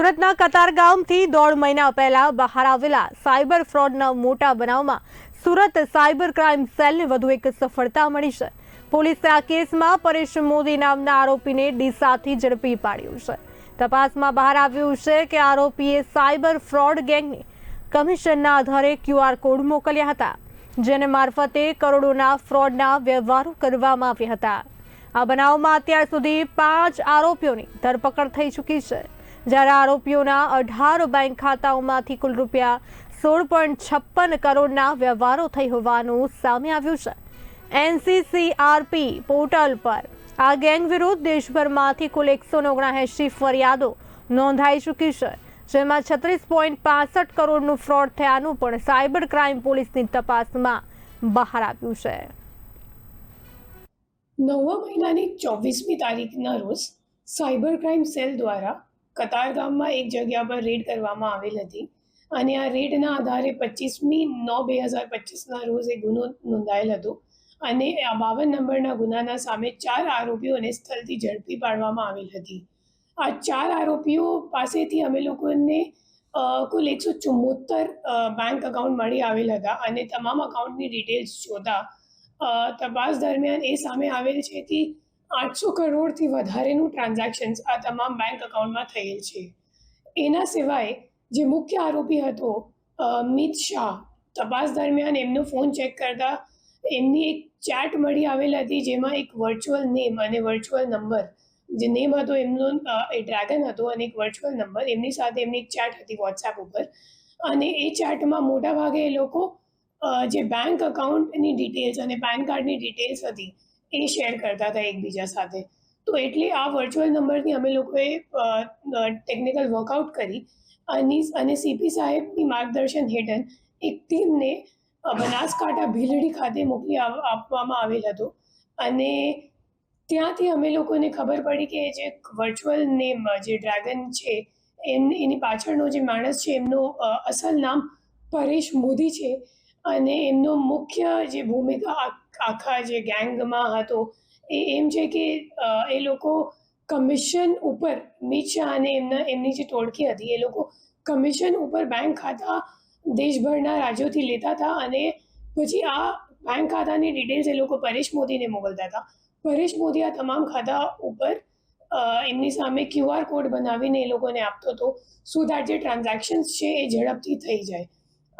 સુરતના કતારગામથી દોઢ મહિના પહેલા બહાર આવેલા સાયબર ફ્રોડના મોટા બનાવમાં સુરત સાયબર ક્રાઇમ સેલને વધુ એક સફળતા મળી છે. પોલીસે આ કેસમાં પરેશ મોદી નામના આરોપીને ડીસાથી ઝડપી પાડ્યું છે. તપાસમાં બહાર આવ્યું છે કે આરોપીએ સાયબર ફ્રોડ ગેંગને કમિશનના આધારે ક્યુઆર કોડ મોકલ્યા હતા, જેને મારફતે કરોડોના ફ્રોડના વ્યવહારો કરવામાં આવ્યા હતા. આ બનાવમાં અત્યાર સુધી પાંચ આરોપીઓની ધરપકડ થઈ ચૂકી છે. જ્યારે આરોપીઓના અઢાર બેંક ખાતાઓમાંથી કુલ રૂપિયા સોળ પોઈન્ટ છપ્પન કરોડના વ્યવહારો થઈ હોવાનું સામે આવ્યું છે. એનસીસીઆરપી પોર્ટલ પર આ ગેંગ વિરુદ્ધ દેશભરમાંથી કુલ એકસો ઓગણએંશી ફરિયાદો નોંધાઈ ચૂકી છે, જેમાં છત્રીસ પોઈન્ટ પાસઠ કરોડનું ફ્રોડ થયાનું પણ સાયબર ક્રાઇમ પોલીસની તપાસમાં બહાર આવ્યું છે. નવમા મહિનાની ચોવીસમી તારીખના રોજ સાયબર ક્રાઇમ સેલ દ્વારા કતારગામમાં એક જગ્યા પર રેડ કરવામાં આવેલ હતી અને આ રેડના આધારે પચીસમી નવ બે હજાર પચીસના રોજ એ ગુનો નોંધાયેલ હતો અને આ બાવન નંબરના ગુનાના સામે ચાર આરોપીઓને સ્થળથી ઝડપી પાડવામાં આવેલ હતી. આ ચાર આરોપીઓ પાસેથી અમે લોકોને કુલ એકસો ચુમ્મોતર બેંક અકાઉન્ટ મળી આવેલ હતા અને તમામ અકાઉન્ટની ડિટેલ્સ જોતા તપાસ દરમિયાન એ સામે આવેલ છે કે આઠસો કરોડથી વધારેનું ટ્રાન્ઝેક્શન્સ આ તમામ બેંક અકાઉન્ટમાં થયેલ છે. એના સિવાય જે મુખ્ય આરોપી હતો અમિત મિત શાહ, તપાસ દરમિયાન એમનો ફોન ચેક કરતા એમની એક ચેટ મળી આવેલ હતી જેમાં એક વર્ચ્યુઅલ નેમ અને વર્ચ્યુઅલ નંબર જે નેમ હતો એમનો એ ડ્રેગન હતો અને એક વર્ચ્યુઅલ નંબર એમની સાથે એમની એક ચેટ હતી વોટ્સએપ ઉપર. અને એ ચેટમાં મોટાભાગે એ લોકો જે બેંક અકાઉન્ટની ડિટેલ્સ અને પેન કાર્ડની ડિટેલ્સ હતી એ શેર કરતા હતા એકબીજા સાથે. તો એટલે આ વર્ચ્યુઅલ નંબરથી અમે લોકોએ ટેકનિકલ વર્કઆઉટ કરી અને અને સીપી સાહેબની માર્ગદર્શન હેઠળ એક ટીમને બનાસકાંઠા ભીલડી ખાતે મોકલી આપવામાં આવેલ હતો. અને ત્યાંથી અમે લોકોને ખબર પડી કે જે વર્ચ્યુઅલ નેમ જે ડ્રેગન છે એમ એની પાછળનો જે માણસ છે, એમનું અસલ નામ પરેશ મોદી છે. અને એમનો મુખ્ય જે ભૂમિકા આખા જે ગેંગમાં હતો, એ એમ છે કે એ લોકો કમિશન ઉપર મિત શાહ અને એમના, એમની જે ટોળકી હતી, એ લોકો કમિશન ઉપર બેંક ખાતા દેશભરના રાજ્યોથી લેતા હતા અને પછી આ બેંક ખાતાની ડિટેલ્સ એ લોકો પરેશ મોદીને મોકલતા હતા. પરેશ મોદી આ તમામ ખાતા ઉપર એમની સામે ક્યુઆર કોડ બનાવીને એ લોકોને આપતો હતો સો દેટ જે ટ્રાન્ઝેક્શન્સ છે એ ઝડપથી થઈ જાય.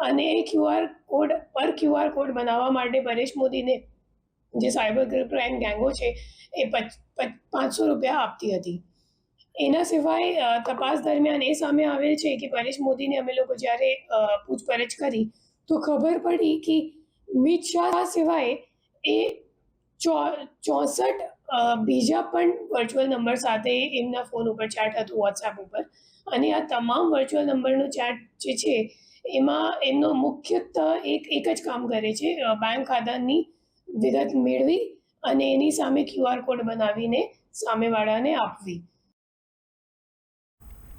અને એ ક્યુઆર કોડ પર ક્યુઆર કોડ બનાવવા માટે પરેશ મોદીને જે સાયબર ક્રાઇમ ગેંગો છે, એ પચ- પચ- પાંચસો રૂપિયા આપતી હતી. એના સિવાય તપાસ દરમિયાન એ સામે આવેલ છે કે પરેશ મોદીને અમે લોકો જ્યારે પૂછપરછ કરી, તો ખબર પડી કે મિત શાહ સિવાય એ ચોસઠ બીજા પણ વર્ચ્યુઅલ નંબર સાથે એમના ફોન ઉપર ચેટ હતું વોટ્સએપ ઉપર. અને આ તમામ વર્ચ્યુઅલ નંબરનું ચેટ જે છે એમાં એમનો મુખ્યત્વ એક એક જ કામ કરે છે બેંક ખાતાની વિગત મેળવી અને એની સામે ક્યુઆર કોડ બનાવીને સામેવાળાને આપવી.